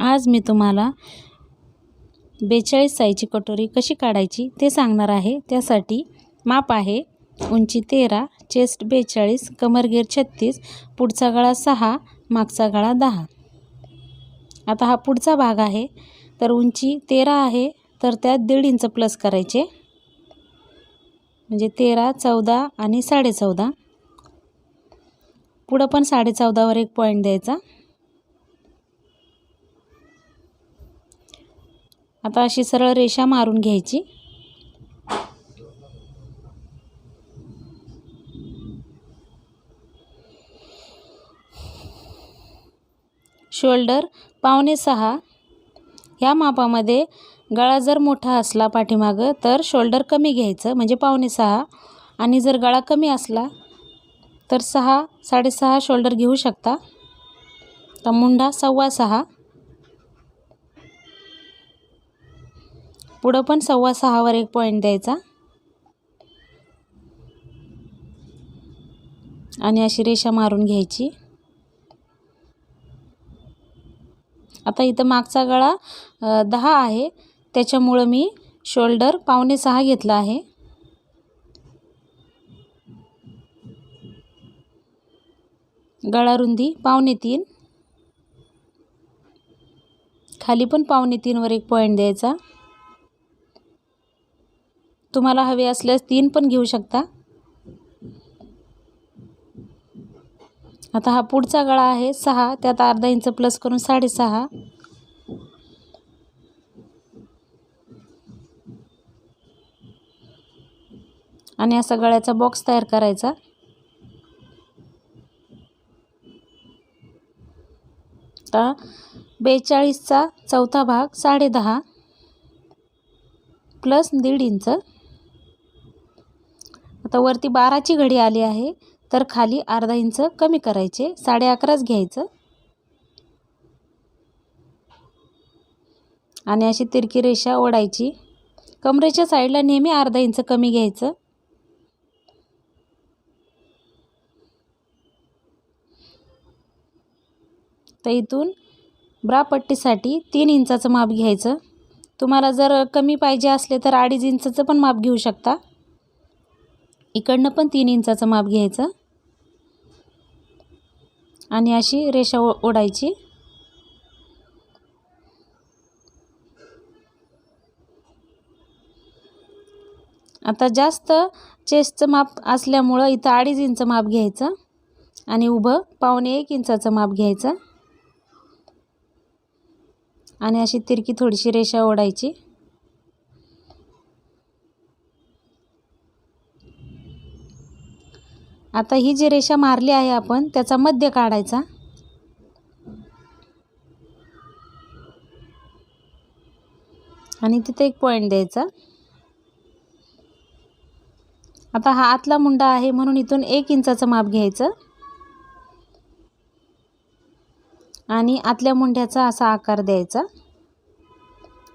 आज मी तुम्हाला बेचाळीस साईजची कटोरी कशी काढायची ते सांगणार आहे. त्यासाठी माप आहे उंची तेरा चेस्ट बेचाळीस कमरगीर छत्तीस पुढचा गळा सहा मागचा गळा दहा. आता हा पुढचा भाग आहे. तर उंची तेरा आहे तर त्यात दीड इंच प्लस करायचे. म्हणजे तेरा चौदा आणि साडेचौदा पुढं पण साडेचौदावर एक पॉईंट द्यायचा. आता अशी सरळ रेषा मारून घ्यायची. शोल्डर पावणे सहा. ह्या मापामध्ये गळा जर मोठा असला पाठीमागं तर शोल्डर कमी घ्यायचं म्हणजे पावणे सहा. आणि जर गळा कमी असला तर सहा साडेसहा शोल्डर घेऊ शकता. तर मुंढा सव्वा सहा. पुढं पण सव्वा सहावर एक पॉईंट द्यायचा. आणि अशी रेषा मारून घ्यायची. आता इथं मागचा गळा दहा आहे. त्याच्यामुळं मी शोल्डर पावणे सहा घेतला आहे. गळा रुंदी पावणे तीन. खाली पण पावणे तीनवर एक पॉईंट द्यायचा. तुम्हाला हवे असल्यास तीन पण घेऊ शकता. आता हा पुढचा गळा आहे सहा त्यात अर्धा इंच प्लस करून साडेसहा. आणि असा गळ्याचा बॉक्स तयार करायचा. आता बेचाळीसचा चौथा भाग साडेदहा प्लस दीड इंच. आता वरती बाराची घडी आली आहे. तर खाली अर्धा इंच कमी करायचे. साडे अकराच घ्यायचं. आणि अशी तिरकी रेषा ओढायची. कमरेच्या साईडला नेहमी अर्धा इंच कमी घ्यायचं. तर इथून ब्रापट्टीसाठी तीन इंचाचं माप घ्यायचं. तुम्हाला जर कमी पाहिजे असले तर अडीच इंचाचं पण माप घेऊ शकता. इकडनं पण तीन इंचाचं माप घ्यायचं. आणि अशी रेषा ओ ओढायची. आता जास्त चेस्टचं माप असल्यामुळं इथं अडीच इंच माप घ्यायचं. आणि उभं पावणे एक इंचाचं माप घ्यायचं. आणि अशी तिरकी थोडीशी रेषा ओढायची. आता ही जी रेषा मारली आहे आपण त्याचा मध्य काढायचा. आणि तिथे एक पॉईंट द्यायचा. आता हा आतला मुंडा आहे म्हणून इथून एक इंचाचं माप घ्यायचं. आणि आतल्या मुंड्याचा असा आकार द्यायचा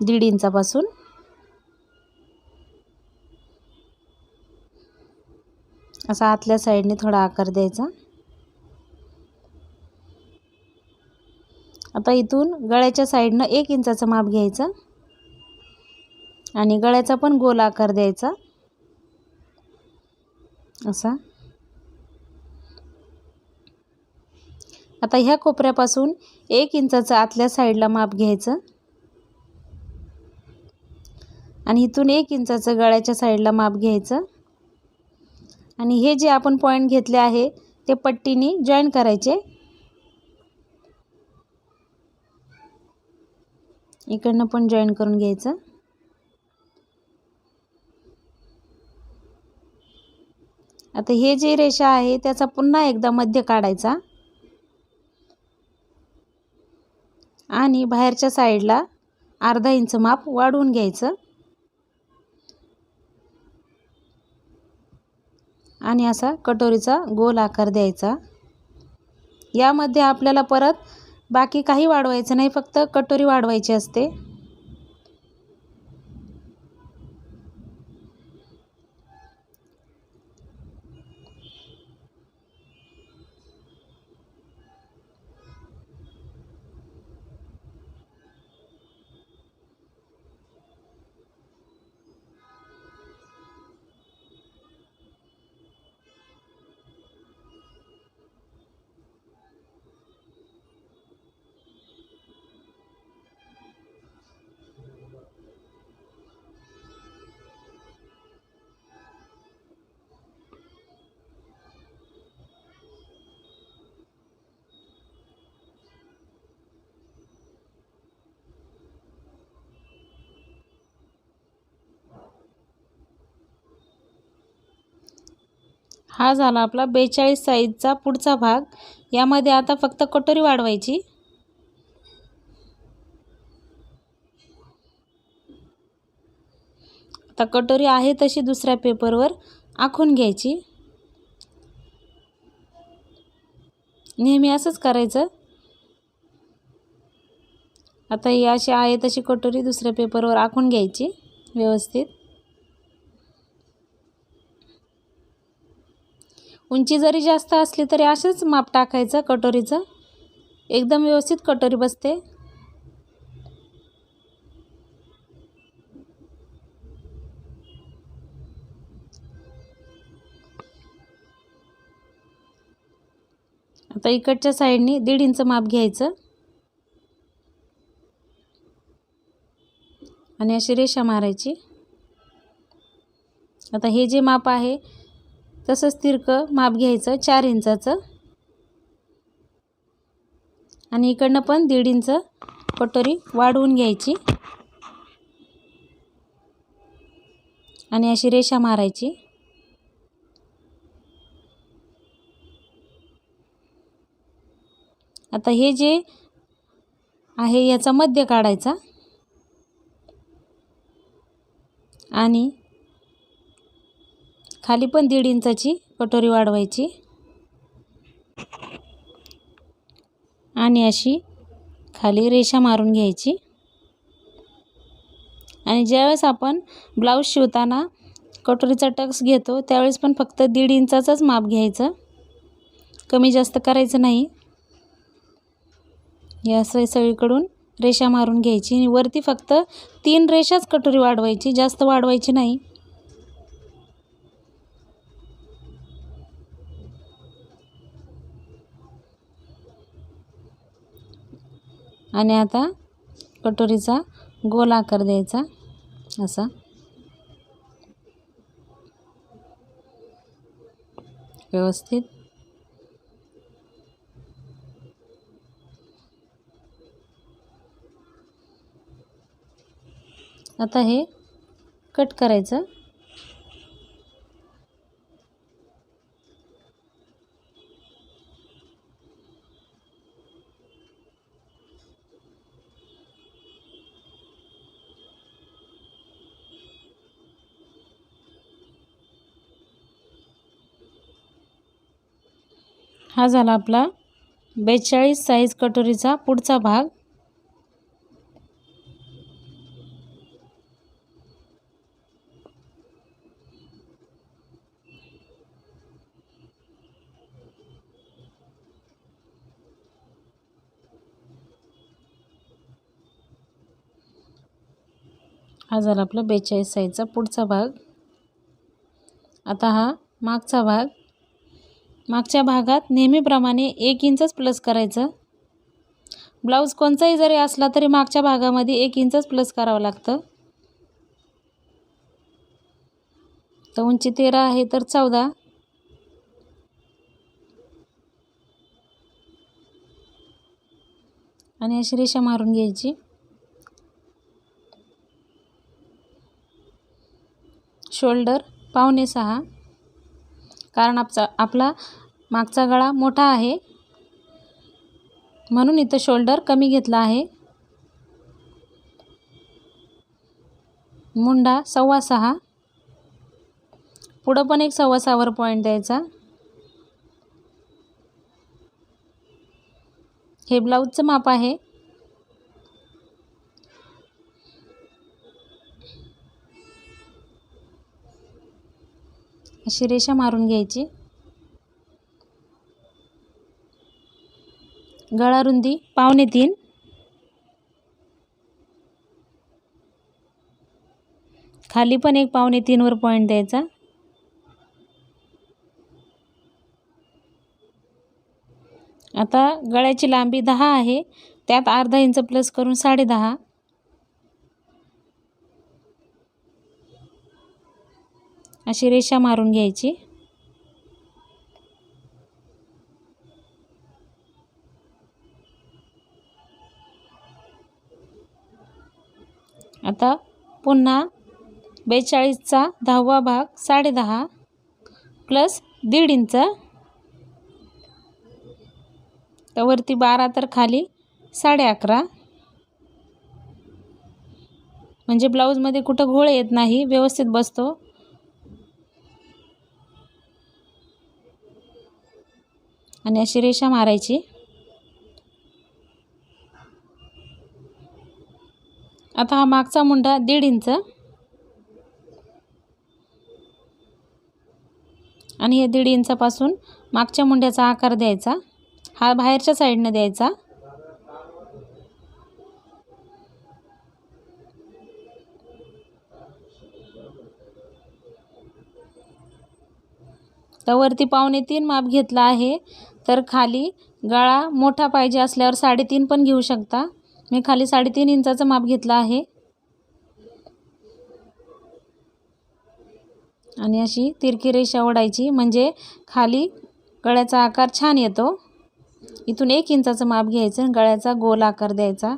दीड इंचापासून. असा आतल्या साईडने थोडा आकार द्यायचा. आता इथून गळ्याच्या साईडनं एक इंचाचं माप घ्यायचं. आणि गळ्याचा पण गोल आकार द्यायचा. असा. आता ह्या कोपऱ्यापासून एक इंचाचं आतल्या साईडला माप घ्यायचं. आणि इथून एक इंचाचं गळ्याच्या साईडला माप घ्यायचं. आणि हे जे आपण पॉईंट घेतले आहे ते पट्टीने जॉईन करायचे. इकडनं पण जॉईन करून घ्यायचं. आता हे जे रेषा आहे त्याचा पुन्हा एकदा मध्य काढायचा. आणि बाहेरच्या साईडला अर्धा इंच माप वाढवून घ्यायचं. आणि असा कटोरीचा गोल आकार द्यायचा. यामध्ये आपल्याला परत बाकी काही वाढवायचं नाही फक्त कटोरी वाढवायची असते. हा झाला आपला बेचाळीस साईजचा पुढचा भाग. यामध्ये आता फक्त कटोरी वाढवायची. आता कटोरी आहे तशी दुसऱ्या पेपरवर आखून घ्यायची. नेहमी असंच करायचं. आता ही अशी आहे तशी कटोरी दुसऱ्या पेपरवर आखून घ्यायची व्यवस्थित. उंची जरी जास्त असली तरी असंच माप टाकायचं कटोरीचं. एकदम व्यवस्थित कटोरी बसते. आता इकडच्या साईडनी दीड इंच माप घ्यायचं. आणि अशी रेषा मारायची. आता हे जे माप आहे तसंच तिरकं माप घ्यायचं चार इंचाचं. आणि इकडनं पण दीड इंच कटोरी वाढवून घ्यायची. आणि अशी रेषा मारायची. आता हे जे आहे याचा मध्य काढायचा. आणि खाली पण दीड इंचाची कटोरी वाढवायची. आणि अशी खाली रेषा मारून घ्यायची. आणि ज्यावेळेस आपण ब्लाऊज शिवताना कटोरीचा टक्स घेतो त्यावेळेस पण फक्त दीड इंचाचाच माप घ्यायचं. कमी जास्त करायचं नाही. या सगळी सगळीकडून रेषा मारून घ्यायची. आणि वरती फक्त तीन रेषाच कटोरी वाढवायची. जास्त वाढवायची नाही. आणि आता कटोरीचा गोल आकार द्यायचा असा. व्यवस्थित. आता हे कट करायचं. हा झाला आपला बेचाळीस साईज कटोरीचा पुढचा भाग. हा झाला आपला बेचाळीस साईजचा पुढचा भाग. आता हा मागचा भाग. मागच्या भागात नेहमीप्रमाणे एक इंचच प्लस करायचं. ब्लाऊज कोणताही जरी असला तरी मागच्या भागामध्ये एक इंचच प्लस करावं लागतं. तर उंची तेरा आहे तर चौदा. आणि अशी रेषा मारून घ्यायची. शोल्डर पावणे सहा. कारण आपचा आपला मागचा गळा मोठा आहे. म्हणून इथं शोल्डर कमी घेतला आहे. मुंडा सव्वा सहा. पुढं पण एक सव्वा सहावर पॉईंट द्यायचा. हे ब्लाऊजचं माप आहे. अशी रेषा मारून घ्यायची. गळा रुंदी पावणे तीन. खाली पण एक पावणे तीनवर पॉईंट द्यायचा. आता गळ्याची लांबी दहा आहे. त्यात अर्धा इंच प्लस करून साडे दहा. अशी रेषा मारून घ्यायची. आता पुन्हा बेचाळीसचा दहावा भाग साडेदहा प्लस दीड इंच. तर वरती बारा तर खाली साडे अकरा. म्हणजे ब्लाऊजमध्ये कुठं घोळ येत नाही व्यवस्थित बसतो. आणि अशी रेषा मारायची. आता हा मागचा मुंडा दीड इंच. आणि हे दीड इंचापासून मागच्या मुंड्याचा आकार द्यायचा. हा बाहेरच्या साईडनं द्यायचा. तर वरती पावणे तीन माप घेतला आहे. तर खाली गळा मोठा पाहिजे असल्यावर साडेतीन पण घेऊ शकता. मी खाली साडेतीन इंचाचं माप घेतलं आहे. आणि अशी तिरकी रेषा ओढायची. म्हणजे खाली गळ्याचा आकार छान येतो. इथून एक इंचाचं माप घ्यायचं गळ्याचा गोल आकार द्यायचा.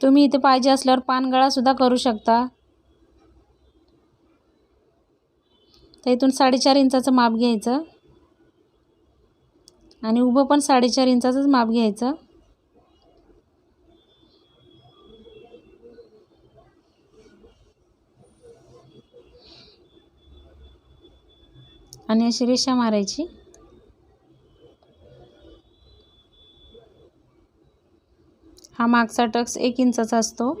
तुम्ही इथे पाहिजे असल्यावर पानगळासुद्धा करू शकता. तर इथून साडेचार इंचाचं माप घ्यायचं. आणि उभं पण साडेचार इंचाचंच माप घ्यायचं. आणि अशी रेषा मारायची. हा मागचा टक्स एक इंचाचा असतो.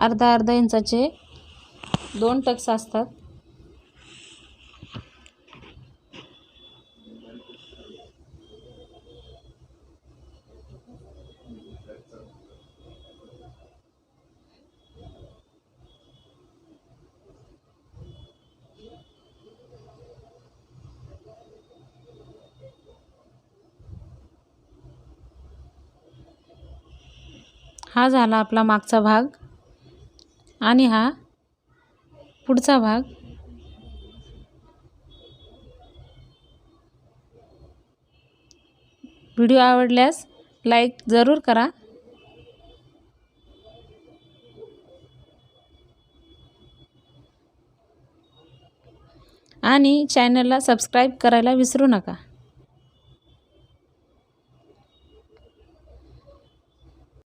अर्धा अर्धा इंचाचे दोन टक्स असतात. हा झाला आपला मागचा भाग. आणि हा पुढचा भाग. व्हिडिओ आवडल्यास लाईक जरूर करा. आणि चॅनलला सबस्क्राईब करायला विसरू नका.